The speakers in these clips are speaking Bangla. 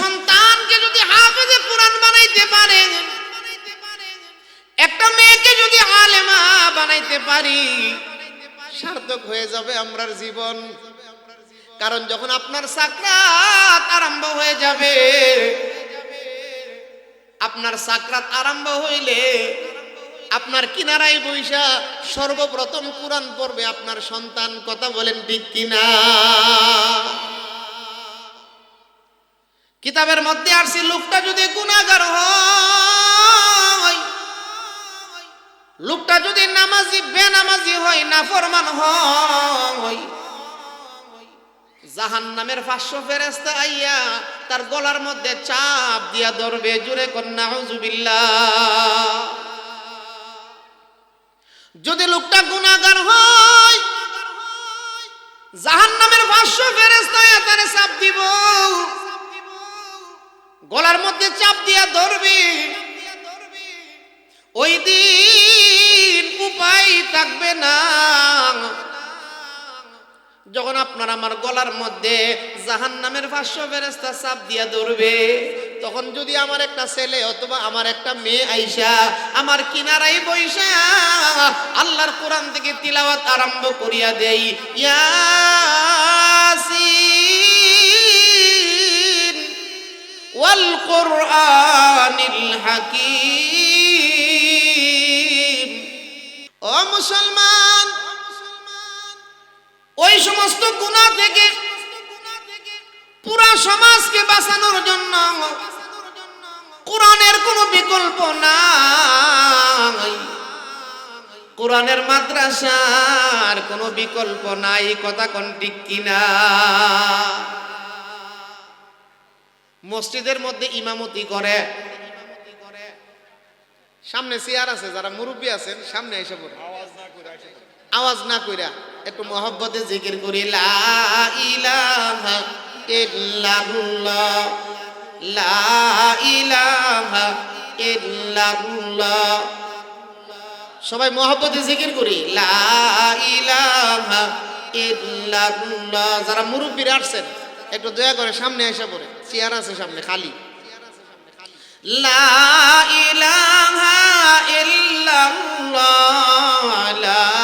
সন্তানকে যদি হাফেজে কোরআন বানাইতে পারে, একটা মেয়েকে যদি আলেমা বানাইতে পারি, সার্থক হয়ে যাবে আমরার জীবন। কারণ যখন আপনার সাকরাত আরম্ভ হয়ে যাবে, আপনার সাকরাত আরম্ভ হইলে আপনার কিনারায় বৈশা সর্বপ্রথম কোরআন পড়বে আপনার সন্তান। কথা বলেন ঠিক কিনা? কিতাবের মধ্যে আসছে, লোকটা যদি গুণাগার হয়, লোকটা যদি নামাজি, বেনামাজি হয় না ফরমান হয় জাহান নামের পাঁচশো ফেরেস্তা আইয়া তার গলার মধ্যে চাপ দিয়া ধরবে জুড়ে কন্যা হুজুবিল্লা যদি লোকটা গুণাগার হয় জাহান নামের পাঁচশো ফেরেস্তা তারে চাপ দিব। গলার মধ্যে চাপ দিয়া ধরবে। ওই দিন উপায় থাকবে না। যখন আপনার আমার গলার মধ্যে জাহান নামের ভাষ্য ফেরেস্তা চাপ দিয়া ধরবে, তখন যদি আমার একটা ছেলে অথবা আমার একটা মেয়ে আইসা আমার কিনারাই বৈশা আল্লাহর কোরআন থেকে তিলাওয়াত আরম্ভ করিয়া দেই, ইয়াসিন সমস্ত গুণা থেকে পুরা সমাজকে বাঁচানোর জন্য কোরআনের কোনো বিকল্প নাই। কোরআনের মাদ্রাসার কোনো বিকল্প নাই কথা কোন ঠিক কিনা? মসজিদের মধ্যে ইমামতি করে। সামনে চেয়ার আছে যারা মুরব্বী আছেন সামনে এসে পড়ে আওয়াজ না কইরা। একটু মহব্বতে জিকির করি, লা লা সবাই মহব্বতে জিকির করি, লা যারা মুরব্বীরা আসছেন, একটু দয়া করে সামনে এসে পড়ে চেয়ার আছে সামনে, খালি। লা ইলাহা ইল্লাল্লাহ, লা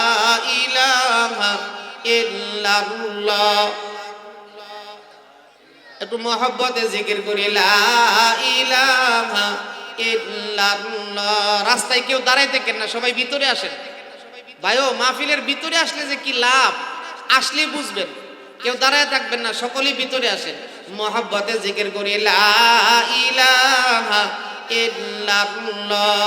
একটু মহব্বতে জিকির করি, লা রাস্তায় কেউ দাঁড়াই থাকেন না, সবাই ভিতরে আসেন। ভাইও মাহফিলের ভিতরে আসলে যে কি লাভ? আসলে বুঝবেন, কেউ দাঁড়ায় থাকবেন না, সকলেই ভিতরে আসেন। মহব্বতে জিকির করি, লা ইলাহা ইল্লাল্লাহ।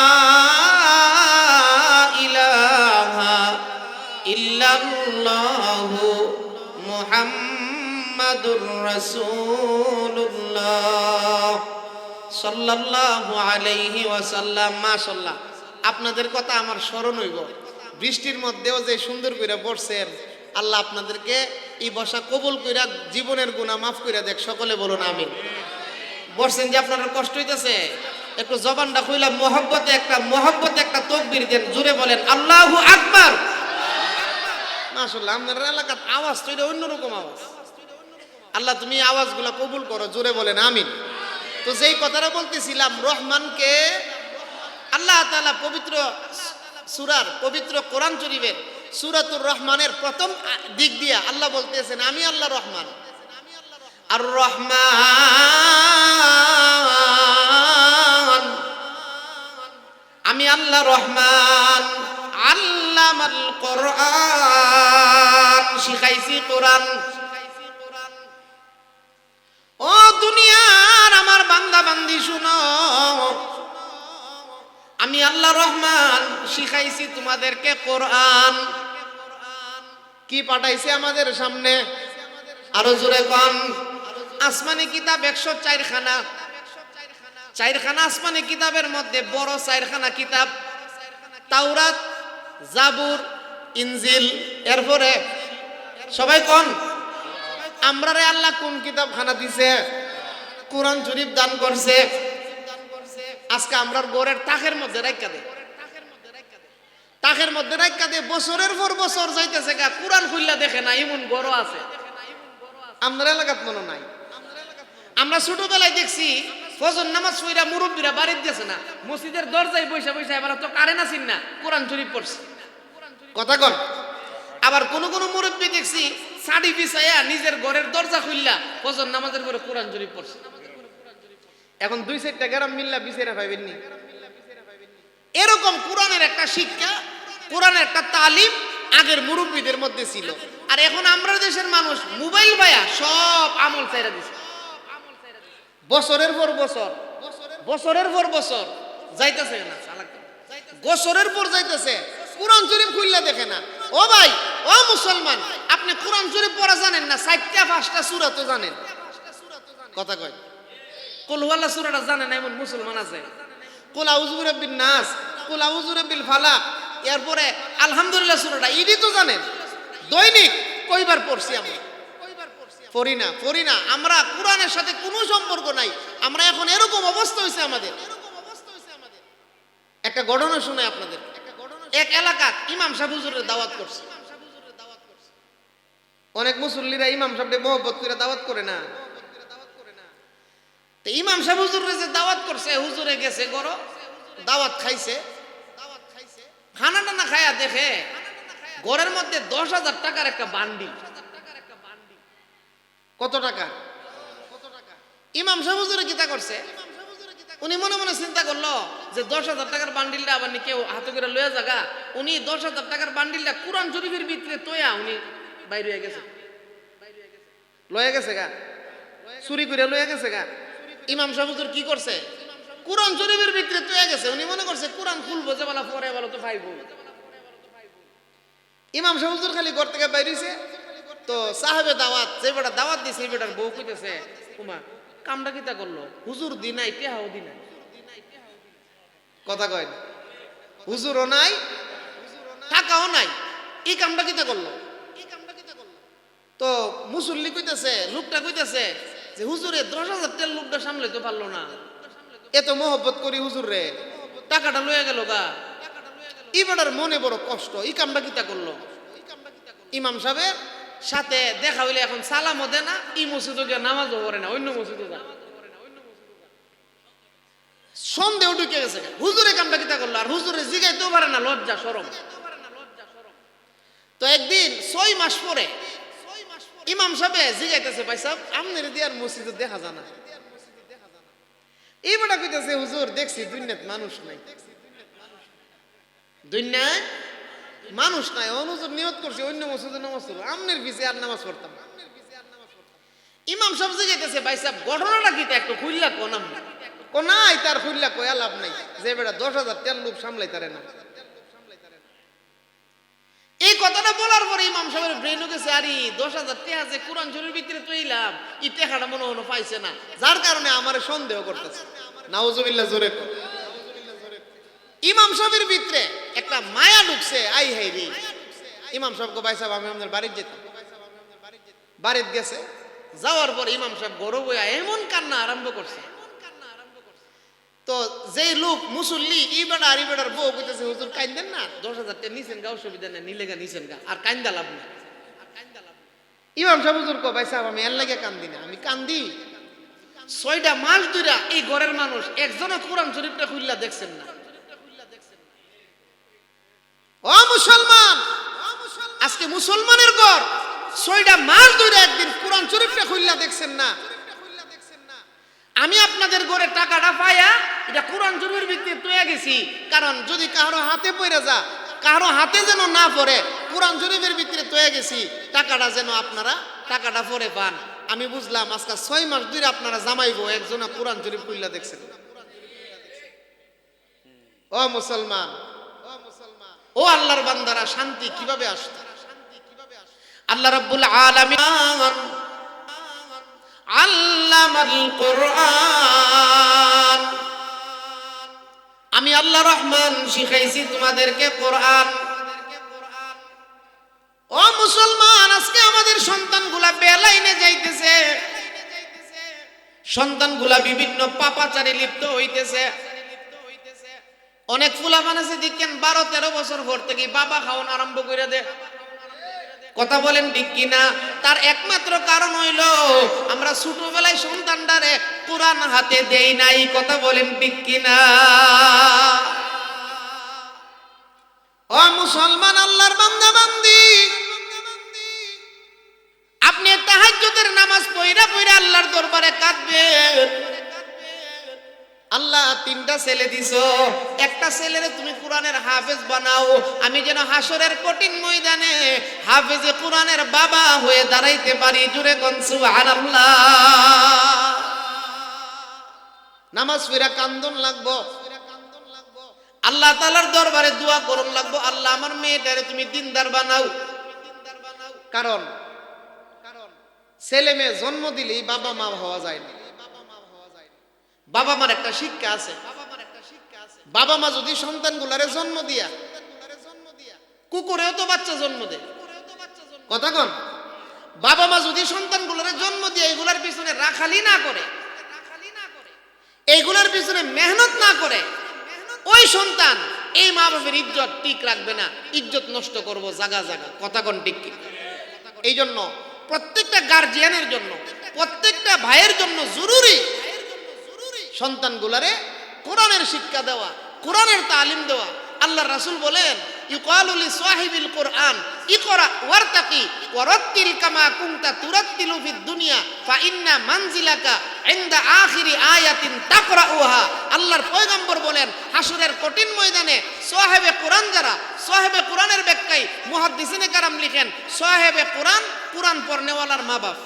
ইল্লাল্লাহু মুহাম্মাদুর রাসূলুল্লাহ। সাল্লাল্লাহু আলাইহি ওয়াসাল্লাম আপনাদের কথা আমার স্মরণ হইব। বৃষ্টির মধ্যেও যে সুন্দর করে বসছেন আল্লাহ আপনাদেরকে এই বসা কবুল কইরা, জীবনের গুনাহ মাফ কইরা দেখ, সকলে বলুন আমিন। বসছেন যে আপনার কষ্ট হইতেছে, একটু জবানটা খুইলাম মহব্বতে একটা মহব্বতে একটা তকবির দেন জুড়ে বলেন, আল্লাহু আকবার! মাশাআল্লাহ, আপনার এলাকার আওয়াজ তো এটা অন্যরকম আওয়াজ। আল্লাহ তুমি আওয়াজগুলো কবুল করো, জোরে বলেন, আমিন। তো যেই কথাটা বলতেছিলাম, রহমানকে আল্লাহ তালা পবিত্র সুরার, পবিত্র কোরআন শরীফের, সুরাতুর রহমানের প্রথম দিক দিয়া আল্লাহ বলতেছেন, আমি আল্লাহ রহমান। আর রহমান, আমি আল্লাহ রহমান। আল্লামাল কোরআন, শিখাইছি কোরআন। ও দুনিয়ার আমার বান্দা বান্দি, শুনো। আমি আল্লাহ রহমান, শিখাইছি তোমাদেরকে কোরআন। কি পাঠাইছে আমাদের সামনে? আরও জোরে কন। আসমানি কিতাব একশো চারখানা। চারখানা আসমানি কিতাবের মধ্যে বড় চারখানা কিতাব। তাওরাত জাবুর, ইনজিল, এরপরে সবাই কোন? আমরা রে আল্লাহ কোন কিতাব খানা দিছে? কোরআন শরীফ দান করছে। আজকে আমরার গোরের তাকের মধ্যে রাখা দে। তাকের মধ্যে রাখা দে, বছরের পর বছর যাইতেছে গা, কোরআন খুললা দেখে না এমন গড় আছে। আমাদের এলাকাত মনে নাই। আমরা ছোটবেলায় দেখছি, ফজর নামাজ পড়া মুরব্বীরা বাড়ির দিয়েছে না, মসজিদের দরজায় বৈশা বৈশা এবার তো কারেন্ট আসিন না, কোরআন শরীফ পড়ছে কথা কন। আবার কোন কোন মুরব্বী দেখছি সাড়ি বিছাইয়া নিজের ঘরের দরজা খুললা, ফজর নামাজের পরে কোরআন শরীফ পড়ছে। এখন দুই চারটা গ্রাম মিল্লা বিছেরা পাইবেন নি এরকম কোরআনের একটা শিক্ষা, কোরআনের একটা তালিম আগের মুরব্বীদের মধ্যে ছিল। আর এখন আমরা দেশের মানুষ, মোবাইল ভাইয়া সব আমল চাইরা দিছে। বছরের পর বছর, বছরের পর বছর, যাইতেছে না বছরের পর যাইতেছে কোরআন শরীফ খুললে দেখে না। ও ভাই, ও মুসলমান, আপনি কোরআন শরীফ পড়া জানেন না? চারটা, পাঁচটা সুরা তো জানেন। কথা কয়। কুলওয়াল্লা সুরাটা জানে না, এমন মুসলমান আছে। কুল আউযু বিন নাস, কুল আউযু বিল ফালাক এরপরে আলহামদুলিল্লাহ সুরাটা, ইডি তো জানেন। দৈনিক, কয়বার পড়ছি আমরা পড়ি না পড়ি না। আমরা কোরআনের সাথে কোনো সম্পর্ক নাই। আমরা এখন এরকম অবস্থা হয়েছে আমাদের। একটা ঘটনা শুনে আপনাদের। এক এলাকাত ইমাম সাহেব হুজুরের দাওয়াত করছে। অনেক মুসল্লিরা ইমাম সাহেবকে মহব্বত করে দাওয়াত করে না। তো ইমাম সাহেব হুজুরে যে দাওয়াত করছে হুজুরে গেছে গরো, দাওয়াত খাইছে। খানা টানা খায়া দেখে, ঘরের মধ্যে দশ হাজার টাকার একটা বান্ডিল কত টাকা ইমাম সাহেব হুজুরে কিতা করছে। উনি মনে মনে চিন্তা করল যে দশ হাজার টাকার বান্ডিলটা আবার কেউ হাতে করে লয়ে জাগা উনি দশ হাজার টাকার বান্ডিলটা কোরআন শরীফের ভিতরে তোয়া উনি বাইরে হয়ে গেছে। লয়ে গেছে গা। চুরি করে লয়ে গেছে গা। ইমাম সাহেব হুজুর কি করছে? কোরআন শরীফের ভিতরে তোয়া গেছে। উনি মনে করছে কোরআন খুলবো যে বলা পরে বলো তো পাইবো। ইমাম সাহেব হুজুর খালি ঘর থেকে বাইরেছে তো সাহেবে দাওয়াত, যে বেটা দাওয়াত দিছে, এই বেটার বউ কইতেছে, উমা কামটা কিতা করল। হুজুর দি নাই টেহাও দি নাই কথা কয় না। হুজুরও নাই টাকাও নাই। এই কামটা কিতা করল। তো মুসল্লি কইতেছে, লোকটা কইতেছে যে, হুজুরে, দশ হাজার তেল লোকটা সামলাইতে পারল না। এত মহব্বত করি হুজুর রে। টাকাটা লয়ে গেল গা। ইবাটার মনে বড় কষ্ট। এই কামটা কিতা করল। ইমাম সাহেবের সাথে দেখা হইলে এখন সালামও দে না ই মসজিদে গিয়ে নামাজও পড়ে না, অন্য মসজিদে যা সন্দেহ ঢুকে গেছে হুজুরে কামটা কিতা করল? আর হুজুরে জিগাইতেও পারে না, লজ্জা সরম তো একদিন ছয় মাস পরে ইমাম সাহেব জিগাইতেছে, ভাই সাহেব, আমনের দিয়ার মসজিদে দেখা জানা এই বেটা কইতেছে, হুজুর, দেখছি দুনিয়াত মানুষ নাই। দুনিয়ায় মানুষ নাই অনুজুর নিয়ত করছি, অন্য মসজিদে নামাজ পড়ব। আমনের পিছিয়ে আর নামাজ পড়তাম ইমাম ভাই সাহেব, ঘটনাটা কি একটু খুললা আমি কোনাই তার খুললা লাভ নাই। যে বেটা দশ হাজার তেল লোক সামলাই তারে না। এই কথাটা বলার পরে ইমাম সাহেবের ব্রেন গেছে, আরে, দশ হাজার কোরআন ভিতরে মনে পাইছে না। যার কারণে আমার সন্দেহ করতেছে। নাউজুবিল্লাহ, জোরে ইমাম সাহেবের ভিতরে একটা মায়া ঢুকছে, আই হাই রে। ইমাম সাহেব ভাই সাহেব, আমি আমাদের বাড়ির যেতাম। বাড়িতে গেছে, যাওয়ার পর ইমাম সাহেব গরব হইয়া এমন কান্না আরম্ভ করছে। তো যে লোক মুসল্লি, ই বেটা আর ই বউ কইতেছে, হুজুর কাইন্দেন না, দশ হাজার টাকা নিছেন গা, অসুবিধা নেই, নিলে গা, নিছেন গা, আর কাইন্দা লাভ না ইমাম সাহেব হুজুর কো ভাই সাহেব, আমি এর লাগে কান্দি না, আমি কান্দি। ছয়টা মাস দুইরা এই ঘরের মানুষ একজনে কোরআন শরীফটা খুললা দেখছেন না। ও মুসলমান, আজকে মুসলমানের ঘর। ছয়টা মাস ধরে একদিন কোরআন শরীফটা খুললা দেখছেন না। আমি আপনাদের ঘরে টাকাটা পাইয়া এটা কোরআন শরীফের ভিত্তিতে তৈয়া গেছি। কারণ যদি কারও হাতে পড়ে যা, কারও হাতে যেন না পড়ে, কোরআন শরীফের ভিত্তিতে তৈয়া গেছি, টাকাটা যেন আপনারা টাকাটা পরে পান। আমি বুঝলাম আজকে ছয় মাস ধরে আপনারা জামাইবো, একজনা কোরআন শরীফ খুললা দেখছেন। ও মুসলমান ও আল্লাহর বান্দারা, শান্তি কীভাবে আসতো? আল্লাহ রাব্বুল আলামিন আল্লামাল কোরআন। আমি আল্লাহ রহমান শিখাইছি তোমাদেরকে কোরআন। ও মুসলমান, আজকে আমাদের সন্তানগুলা বেলাইনে যাইতেছে। সন্তানগুলা বিভিন্ন পাপাচারে লিপ্ত হইতেছে। অনেক ফুলা মানুষে দেখেন বারো তেরো বছর ভোর থেকে বাবা খাওয়ান আরম্ভ করে দে। কথা বলেন ঠিক কিনা? তার একমাত্র কারণ হইল, আমরা ছোটবেলায় সন্তানটারে কোরআন হাতে দেই নাই, কথা বলেন ঠিক কিনা? ও মুসলমান, আল্লাহর বান্দা বান্দি। আপনি তাহাজ্জুদের নামাজ পড়া পড়া আল্লাহর দরবারে কাঁদবেন। আল্লাহ তিনটা ছেলে দিছ। একটা ছেলেরে তুমি কোরআনের হাফেজ বানাও। আমি যেন হাসরের কঠিন ময়দানে হাফেজে কোরআনের বাবা হয়ে দাঁড়াইতে পারি। জুড়ে কনসু আল্লাহ নামাজ ফিরা কান্দন লাগবো। আল্লাহ তালার দরবারে দোয়া করুন লাগবো। আল্লাহ আমার মেয়েটারে তুমি দিনদার বানাও। কারণ কারণ ছেলে মেয়ে জন্ম দিলেই বাবা মা হওয়া যায় না। বাবা মার একটা শিক্ষা আছে। বাবা মা যদি সন্তানগুলারে জন্ম দিয়া, কুকুরেও তো বাচ্চা জন্ম দেয়। কথা কন? বাবা মা যদি সন্তানগুলোরে জন্ম দিয়ে এগুলার পিছনে রাখালি না করে এইগুলার পিছনে মেহনত না করে, ওই সন্তান এই মা বাবার ইজ্জত ঠিক রাখবে না, ইজ্জত নষ্ট করব জাগা জাগা। কথা কন ঠিক এই জন্য প্রত্যেকটা গার্জিয়ানের জন্য, প্রত্যেকটা ভাইয়ের জন্য জরুরি সন্তানগুলারে কোরআনের শিক্ষা দেওয়া, কোরআনের তালিম দেওয়া। আল্লাহ রাসূল বলেন ইউকালুলি সাহিবিল কোরআন, ইকরা ওয়ারতাকি ওয়ারাত্তিল কামা কুনতা তুরাত্তিলু ফিদ দুনিয়া, ফা ইন্না মানজিলাকা আখিরি আয়াতিন আল্লাহর পয়গম্বর বলেন হাসরের কঠিন ময়দানে সাহেবে কোরআন যারা, সাহেবে কোরআনের ব্যাখ্যায় মুহাদ্দিসিনে কারাম লিখেন, সাহেবে কোরআন কোরআন পড়নেওয়ালার মা বাপ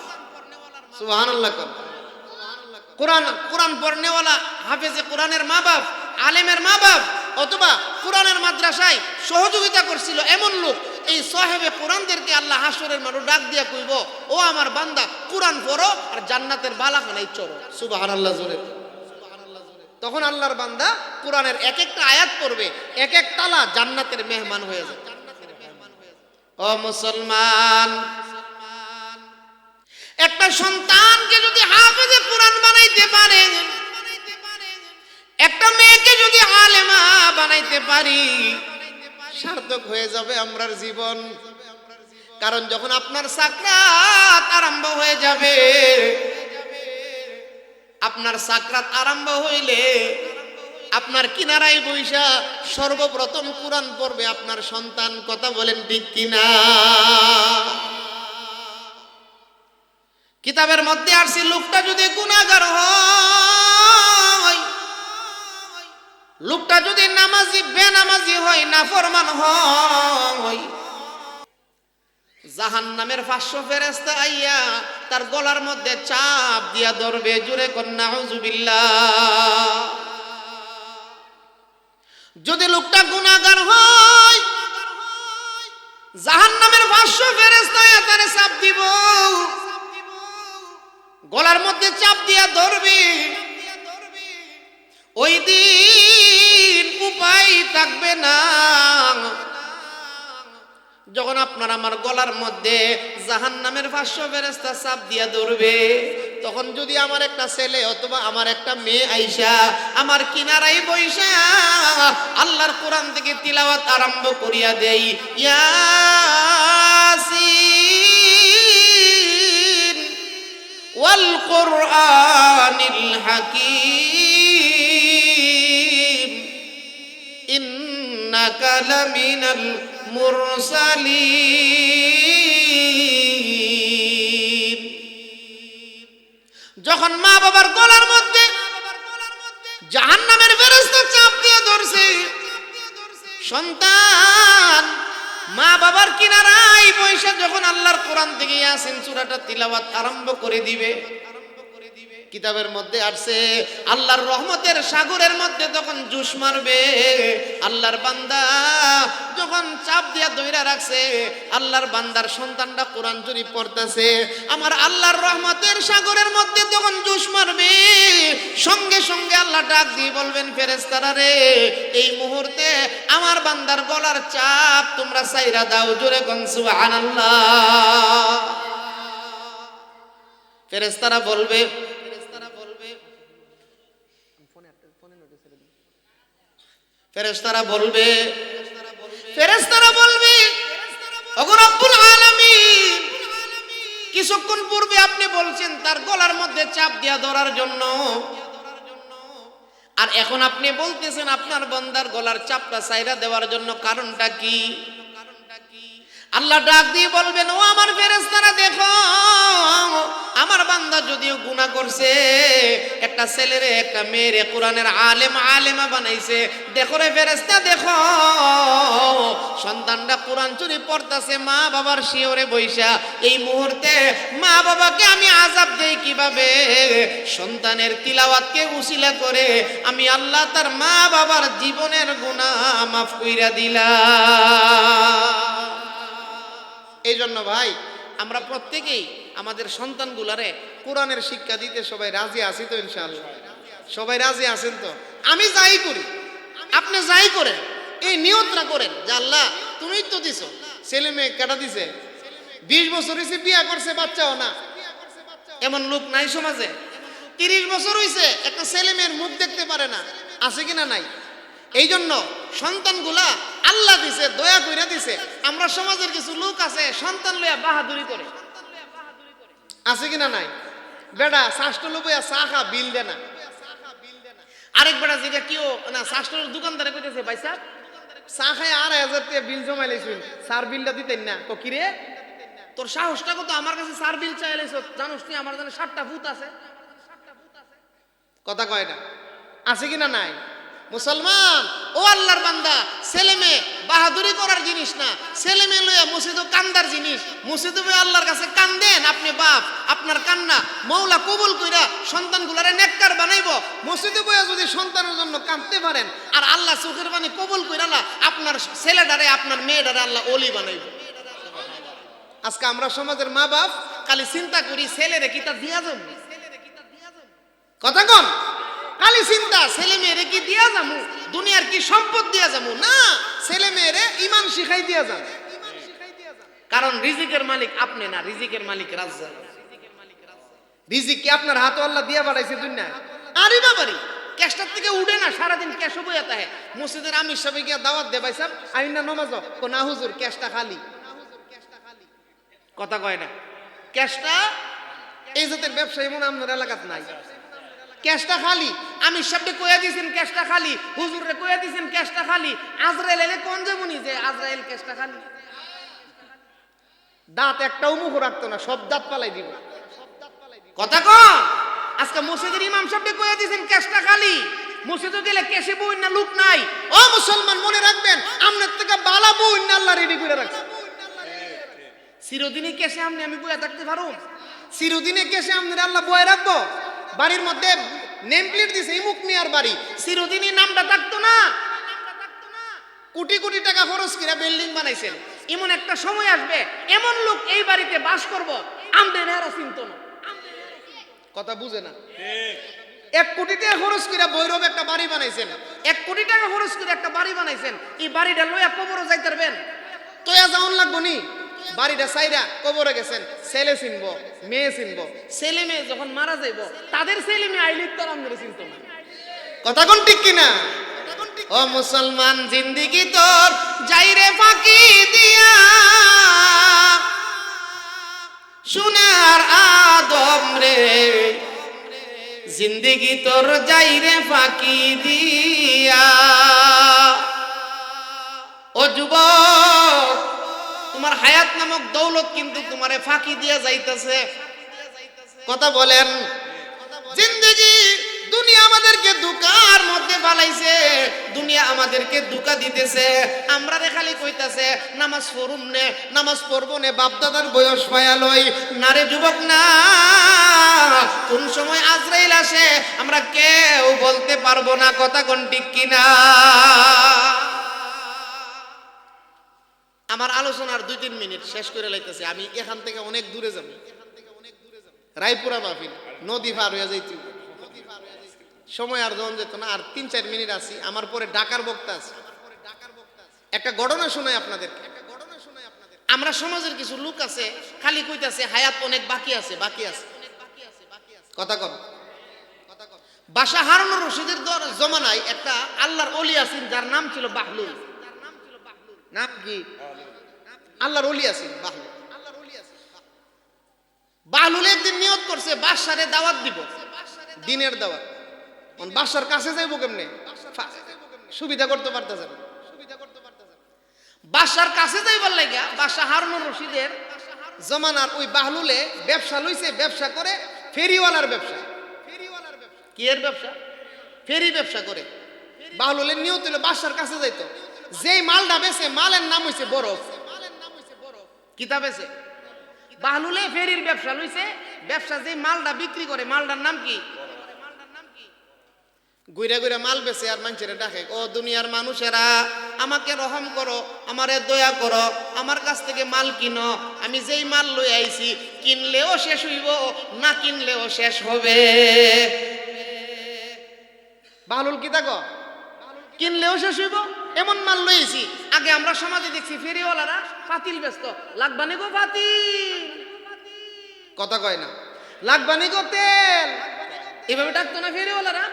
কোরআন কোরআন পড়নেওয়ালা হাফেজে কোরআনের মা বাপ, আলেমের মা বাপ, অথবা কোরআনের মাদ্রাসায় সহযোগিতা করছিল এমন লোক, এই সাহেবে কোরআনদেরকে আল্লাহ হাসরের মানুষ ডাক দিয়া কইব, ও আমার বান্দা, কোরআন পড়ো আর জান্নাতের বালাখানায় চড়ো। সুবাহান আল্লাহ জোরে। তখন আল্লাহর বান্দা কোরআনের এক একটা আয়াত পড়বে এক এক তালা জান্নাতের মেহমান হয়ে যাবে। ও মুসলমান একটা সন্তানকে যদি হাফেজে কোরআন বানাইতে পারে, একটা মেয়েকে যদি আলেমা বানাইতে পারি, সার্থক হয়ে যাবে আমরার জীবন। কারণ যখন আপনার সাকরাত আরম্ভ হয়ে যাবে, আপনার সাকরাত আরম্ভ হইলে আপনার কিনারায় বৈশা সর্বপ্রথম কোরআন পড়বে আপনার সন্তান। কথা বলেন ঠিক কিনা? কিতাবের মধ্যে আসছে, লোকটা যদি গুণাগার হয়, লোকটা যদি নামাজি, বেনামাজি হয় না ফরমান হয় জাহান নামের পাঁচশো ফেরেস্তা আইয়া তার গলার মধ্যে চাপ দিয়া ধরবে জুড়ে কন্যা হুজুবিল্লা যদি লোকটা গুণাগার হয় জাহান নামের পাঁচশো ফেরেস্তা তারে চাপ দিব। গলার মধ্যে চাপ দিয়া ধরবি। ওই দিন উপায় থাকবে না। যখন আপনার আমার গলার মধ্যে জাহান নামের ভাষ্য ফেরেস্তা চাপ দিয়া ধরবে, তখন যদি আমার একটা ছেলে অথবা আমার একটা মেয়ে আইসা আমার কিনারাই বৈশা আল্লাহর কোরআন থেকে তিলাওয়াত আরম্ভ করিয়া দেই ইয়াসিন والقرآن الحكيم إنك لمن المرسلين যখন মা বাবার গলার মধ্যে জাহান্নামের ফেরেশতা চাপ দিয়ে ধরছে সন্তান মা বাবার কিনারায় পয়সা যখন আল্লাহর কোরআন থেকে ইয়াসিন সূরাটা তিলাওয়াত আরম্ভ করে দিবে কিতাবের মধ্যে আসছে, আল্লাহর রহমতের সাগরের মধ্যে তখন জুস মারবে, আল্লাহর বান্দা যখন চাপ দিয়া দইরা রাখছে, আল্লাহর বান্দার সন্তানটা কোরআন চুরি পড়তেছে, আমার আল্লাহর রহমতের সাগরের মধ্যে তখন জুস মারবে, সঙ্গে সঙ্গে আল্লাহ ডাক দিয়ে বলবেন ফেরেস্তারা রে, এই মুহূর্তে আমার বান্দার গলার চাপ তোমরা সাইরা দাও, জোরে কোন, সুবহানাল্লাহ। ফেরেস্তারা বলবে ফেরেস্তারা বলবে ফেরেস্তারা বলবে ফেরেস্তারা বলবে রব্বুল আলামিন, কিছুক্ষণ পূর্বে আপনি বলছেন তার গলার মধ্যে চাপ দিয়া ধরার জন্য। আর এখন আপনি বলতেছেন আপনার বন্দার গলার চাপটা সাইরা দেওয়ার জন্য কারণটা কি? আল্লাহ ডাক দিয়ে বলবেন, ও আমার ফেরেস্তারা দেখো, আমার বান্দা যদিও গুনাহ করছে, একটা ছেলেরে, একটা মেয়েরে কোরআনের আলেম, আলেমা বানাইছে। দেখো রে ফেরেস্তা দেখো সন্তানটা কোরআন চুরি পড়তাছে, মা বাবার শিওরে বৈশা। এই মুহূর্তে মা বাবাকে আমি আজাব দেই কীভাবে? সন্তানের তিলাওয়াতকে উসিলা করে আমি আল্লাহ তার মা বাবার জীবনের গুনাহ মাফ কইরা দিলাম। এই জন্য ভাই, আমরা প্রত্যেকেই আমাদের সন্তানগুলারে কোরআনের শিক্ষা দিতে সবাই রাজি আছি তো ইনশাআল্লাহ। সবাই রাজি আছেন তো? আমি যাই করি। আপনি যাই করেন। এই নিয়তটা করেন যে আল্লাহ তুমিই তো দিছো। ছেলে মেয়ে কেটা দিছে? বিশ বছর হয়েছে বিয়া করছে, বাচ্চাও না। এমন লোক নাই সমাজে। তিরিশ বছর হয়েছে একটা ছেলে মেয়ের মুখ দেখতে পারে না। আছে কিনা নাই? এই জন্য সন্তানগুলা আল্লাহ দিছে, দয়া কইরা দিছে। আমরা সমাজের কিছু লোক আছে, সন্তান লইয়া বাহাদুরি করে। আছে কিনা নাই? বেটা শাস্ত্র লবইয়া চা বিল দে না। আরেক বেটা যেটা কেউ না শাস্ত্রের দোকানদারে কইতেছে ভাই সাহেব চা খাই আড়াই হাজার টাকা বিল জমাই লাইছুন সার বিলটা দিতেন না। তো কিরে তোর সাহসটা কত? আমার কাছে সার বিল চাই লাইছ। জানোস তুই, আমার জানে সাতটা ভূত আছে। কথা কয় আছে কিনা নাই? মুসলমান, ও আল্লাহর বান্দা, ছেলে মেয়ে, বাহাদুরি করার জিনিস না। ছেলে মেয়ে লইয়া মসজিদ কান্দার জিনিস। মসজিদ আল্লাহর কাছে কান্দেন, আপনি বাপ, আপনার কান্না। মৌলা কবুল কইরা সন্তানগুলারে নেককার বানাইব। মসজিদে বইয়া যদি সন্তানের জন্য কাঁদতে পারেন, আর আল্লাহ চোখের বাণী কবুল কইরালা আপনার ছেলেটারে, আপনার মেয়েটারে আল্লাহ অলি বানাইব। আজকে আমরা সমাজের মা বাপ খালি চিন্তা করি, ছেলেরে কি তা দিয়া যাব? কথা কন খালি চিন্তা, ছেলে মেয়েরে কি দুনিয়ার কি সম্পদ দিয়া যামু না, ছেলে মেয়েরে ইমান শিখাই দিয়া যান। কারণ রিজিকের মালিক আপনি না, রিজিকের মালিক রাজ্জাক। রিজিক কি আপনার হাতে আল্লাহ দিয়া বাড়াইছে দুনিয়া আরে বাবারি, ক্যাশটার থেকে উঠে না, সারাদিন ক্যাশ বইয়া তাহে মসজিদের আমির সাহেব গিয়া দাওয়াত দে ভাই সাহেব, আইন না নমাজ কো না হুজুর, ক্যাশটা খালি। কথা কয় না। ক্যাশটা এই জাতের ব্যবসায়ী মনে আপনার এলাকাত নাই। ক্যাশটা খালি। আমি সবকে কইয়া দিয়েছেন ক্যাশটা খালি। হুজুরে কইয়া দিয়েছেন ক্যাশটা খালি। আজরাইল এলে কোন যাবনি যে আজরাইল ক্যাশটা খালি? দাঁত একটাও মুখ রাখতো না, সব দাঁত পালাই দিব। কথা কম আজকে মসজিদের ইমাম সাহেবকে কইয়া দিয়েছেন ক্যাশটা খালি। মসজিদে গেলে ক্যাশে বই না লুক নাই। ও মুসলমান, মনে রাখবেন, আমনের থেকে বালা বই না আল্লাহ রেডি করে রাখছে। চিরদিনই কেসে আমনে আমি বইয়া থাকতে পারো চিরদিনে কেসে আমনের আল্লাহ বয়ে রাখব? বাড়ির মধ্যে নেম প্লেট দিছে, ইমুক মিয়ার বাড়ি। চিরদিনই নামটা থাকতো না। কোটি কোটি টাকা খরচ করে বিল্ডিং বানাইছেন। এমন একটা সময় আসবে, এমন লোক এই বাড়িতে বাস করব, আমদের এরা চিন্ত না। কথা বুঝে না। এক কোটি টাকা খরচ করে বৈরব একটা বাড়ি বানাইছেন। এক কোটি টাকা খরচ করে একটা বাড়ি বানাইছেন। এই বাড়িটা লইয়া কবরও যাইতে পারবেন। তোয়া যাওন লাগবো নি? বাড়িটা সাইরা কবরে গেছেন ছেলে চিনব মেয়ে চিনব। ছেলে মেয়ে যখন মারা যাইব তাদের ছেলে মেয়ে আইলে তার আমাদের চিনত না। কথা কোন ঠিক কিনা? ও মুসলমান জিন্দিগি তোর যাইরে ফাঁকি দিয়া। সোনার আদম রে জিন্দিগি তোর যাইরে ফাঁকি দিয়া। ও যুবক তোমার হায়াত নামক দৌলত কিন্তু তোমারে ফাঁকি দিয়া যাইতেছে। কথা বলেন, জিন্দগি দুনিয়া আমাদেরকে দুকার মধ্যে পালাইছে দুনিয়া আমাদেরকে দুকা দিতেছে। আমরা রে খালি কইতাছে, নামাজ পড়ুম নে, নামাজ পড়ব নে বাপ দাদার বয়স পায়া লই। নারে যুবক না, কোন সময় আজরাইল আসে, আমরা কেউ বলতে পারব না, কথা কোন ঠিক কিনা। আমার আলোচনার দুই তিন মিনিট শেষ করে লাইতেছে। আমি এখান থেকে অনেক দূরে যাব। রায়পুরা মাহফিল, নদী পার হয়ে যাইতে সময় আর যখন যেত না, আর তিন চার মিনিট আছি। আমার পরে ডাকার বক্তা আছে। একটা ঘটনা শোনাই আপনাদের আমরা সমাজের কিছু লোক আছে, খালি কইতাছে, হায়াত অনেক বাকি আছে বাকি আছে। কথা কম বাসা হারানোর রশিদের দর- জমানায় একটা আল্লাহর অলি আছেন, যার নাম ছিল বাহলুল। নাম কি? আল্লাহর অলি আছেন বাহলুল বাহলুল একদিন নিয়ত করছে বাসারে দাওয়াত দিব। দিনের দাওয়াত। বাসার কাছে যাইবো কেমনে? সুবিধা করতে পারতেছে না। বাসার কাছে যাইবার লাগিয়া বাসা হারুনুর রশিদের জমানার ওই বাহলুলে ব্যবসা লইছে, ব্যবসা করে ফেরিওয়ালার ব্যবসা। কি এর ব্যবসা? ফেরি ব্যবসা করে। বাহলুলের নিয়ত হইল বাসার কাছে যাইতো। যেই মালটা বেছে মালের নাম হইছে বরফ। কিতা আছে? বাহলুলে ফেরির ব্যবসা লইছে। ব্যবসা যে মালটা বিক্রি করে, মালটার নাম কি? গুইরা গুইরা মাল বেছে আর মানুষের ডাকে, ও দুনিয়ার মানুষেরা, আমাকে রহম করো, আমারে দয়া করো, আমার কাছ থেকে মাল কিনো, আমি যেই মাল লই আইছি, কিনলেও শেষ হইব, না কিনলেও শেষ হবে। বাহলুল কি দেখো কিনলেও শেষ হইব, এমন মাল লইছি। আগে আমরা সমাজে দেখছি ফেরিওয়ালারা পাতিল ব্যস্ত। লাগবানি গো পাতিল কথা কয় না। লাগবানি গো তেল। এভাবে ডাকতো না ফেরিওয়ালারা?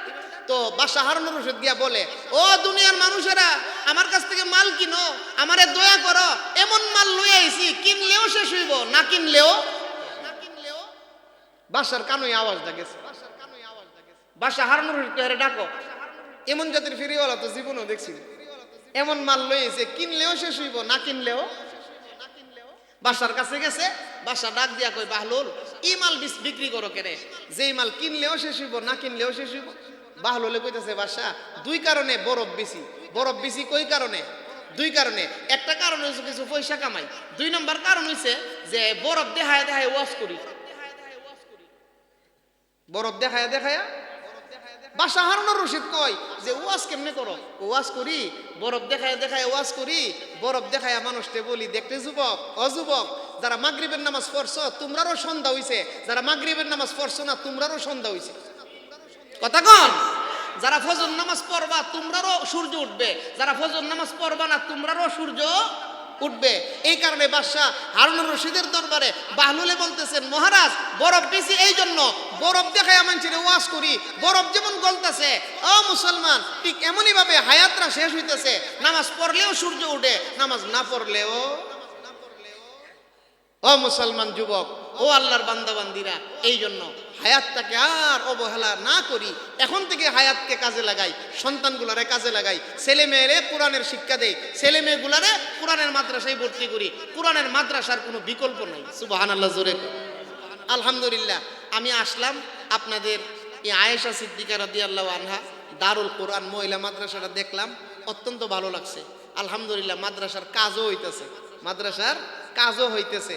তো বাসা হারানোর ওষুধ দিয়া বলে, ও দুনিয়ার মানুষেরা, আমার কাছ থেকে মাল কিনো, আমারে দয়া করো, এমন মাল লই আইছি, কিনলেও শেষ হইব, না কিনলেও বাসার কানুই আওয়াজটা গেছে বাসা হারানোর ওষুধ ডাকো। এমন জাতির ফেরিওয়ালা তো জীবনও দেখছি এমন মাল লইছে কিনলেও শেষ হইব, না কিনলেও। বাসার কাছে গেছে, বাসা ডাক দিয়া কই বাহলুল ই মাল বিক্রি করো কেনে? যেই মাল কিনলেও শেষ হইব, না কিনলেও শেষ হইব। বাহলুলে কইতাছে, বাসা, দুই কারণে বরফ বেশি। বরফ বেশি কই কারণে? দুই কারণে। একটা কারণ হচ্ছে কিছু পয়সা কামাই। দুই নম্বর কারণ হইছে যে বরফ দেখায় দেখায় ওয়াশ করি। বরফ দেখায় দেখায় বাসা হারানোর রশিদ কয় যে ওয়াজ কেমনে করো? ওয়াজ করি, বরফ দেখায় দেখায় ওয়াজ করি, বরফ দেখায় মানুষকে বলি, দেখতে যুবক, অযুবক, যারা মাগরিবের নামাজ পড়ছ, তোমরারও সন্ধ্যা হইছে। যারা মাগরিবের নামাজ পড়ছো না, তোমরারও সন্ধ্যা হইছে। কথা কন? যারা ফজর নামাজ পড়বা, তোমরারও সূর্য উঠবে। যারা ফজর নামাজ পড়বা না, তোমরারও সূর্য উঠবে। এই কারণে বাদশাহ হারুনুর রশিদের দরবারে বাহলুলে বলতেছেন, মহারাজ, বরফ বেশি এই জন্য। বরফ দেখায় মানুষের ওয়াশ করি। বরফ যেমন গলতেছে অ মুসলমান, ঠিক এমনই ভাবে হায়াতরা শেষ হইতেছে। নামাজ পড়লেও সূর্য উঠে, নামাজ না পড়লেও ও মুসলমান যুবক ও আল্লাহর বান্দাবান্দিরা, এই জন্য হায়াতটাকে আর অবহেলা না করি। এখন থেকে হায়াতকে কাজে লাগাই, সন্তানগুলারে কাজে লাগাই ছেলে মেয়েরে কোরআনের শিক্ষা দেই ছেলে মেয়েগুলারে কোরআনের মাদ্রাসায় ভর্তি করি। কোরআনের মাদ্রাসার কোনো বিকল্প নাই। সুবাহান আল্লাহ জোরে আলহামদুলিল্লাহ, আমি আসলাম আপনাদের এই আয়েশা সিদ্দিকা রাদি আল্লাহ আনহা দারুল কোরআন মহিলা মাদ্রাসাটা দেখলাম, অত্যন্ত ভালো লাগছে। আলহামদুলিল্লাহ, মাদ্রাসার কাজও হইতেছে, মাদ্রাসার কাজও হইতেছে।